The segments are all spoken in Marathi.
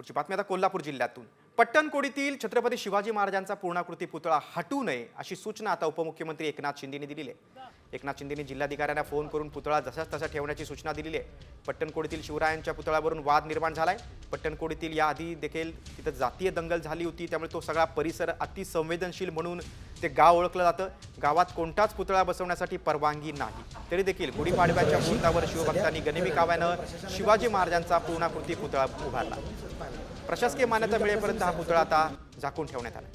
पुढची बातमी आता कोल्हापूर जिल्ह्यातून. पट्टणकोडीतील छत्रपती शिवाजी महाराजांचा पूर्णाकृती पुतळा हटू नये अशी सूचना आता उपमुख्यमंत्री एकनाथ शिंदेने दिली आहे. एकनाथ शिंदेंनी जिल्हाधिकाऱ्यांना फोन करून पुतळा जसाच तसा ठेवण्याची सूचना दिलेली आहे. पट्टणकोडीतील शिवरायांच्या पुतळ्यावरून वाद निर्माण झाला आहे पट्टणकोडीतील याआधी देखील तिथं जातीय दंगल झाली होती. त्यामुळे तो सगळा परिसर अतिसंवेदनशील म्हणून ते गाव ओळखलं जातं. गावात कोणताच पुतळा बसवण्यासाठी परवानगी नाही. तरी देखील गुढीपाडव्याच्या मुहूर्तावर शिवभक्तांनी गनिमी काव्यानं शिवाजी महाराजांचा पूर्णाकृती पुतळा उभारला. प्रशासकीय मान्यता मिळेपर्यंत हा पुतळा आता झाकून ठेवण्यात आला.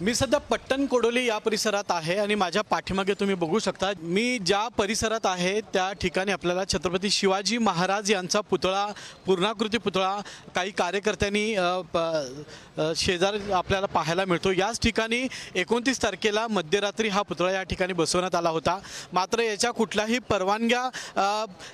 मी सध्या पट्टण कोडोली या परिसरात आहे आणि माझ्या पाठीमागे तुम्ही बघू शकता. मी ज्या परिसरात आहे त्या ठिकाणी आपल्याला छत्रपती शिवाजी महाराज यांचा पुतळा पूर्णाकृती पुतळा काही कार्यकर्त्यांनी प- शेजार आपल्याला पाहायला मिळतो. याच ठिकाणी एकोणतीस तारखेला मध्यरात्री हा पुतळा या ठिकाणी बसवण्यात आला होता. मात्र याच्या कुठल्याही परवानग्या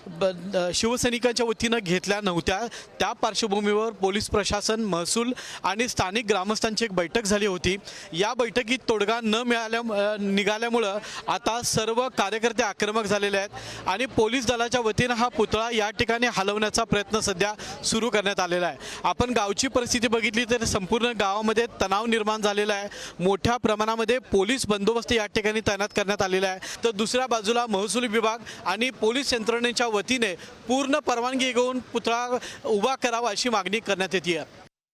ब- शिवसैनिकांच्या वतीनं घेतल्या नव्हत्या. त्या पार्श्वभूमीवर पोलीस प्रशासन महसूल आणि स्थानिक ग्रामस्थांची एक बैठक झाली होती. या बैठकीत तोडगा न मिळाल्या निघाल्यामुळं आता सर्व कार्यकर्ते आक्रमक झालेले आहेत आणि पोलीस दलाच्या वतीनं हा पुतळा या ठिकाणी हलवण्याचा प्रयत्न सध्या सुरू करण्यात आलेला आहे. आपण गावची परिस्थिती बघितली तर संपूर्ण गावामध्ये तणाव निर्माण झालेला आहे. मोठ्या प्रमाणामध्ये पोलीस बंदोबस्त या ठिकाणी तैनात करण्यात आलेला आहे. तर दुसऱ्या बाजूला महसूल विभाग आणि पोलीस यंत्रणेच्या वतीने पूर्ण परवानगी घेऊन पुतळा उभा करावा अशी मागणी करण्यात येते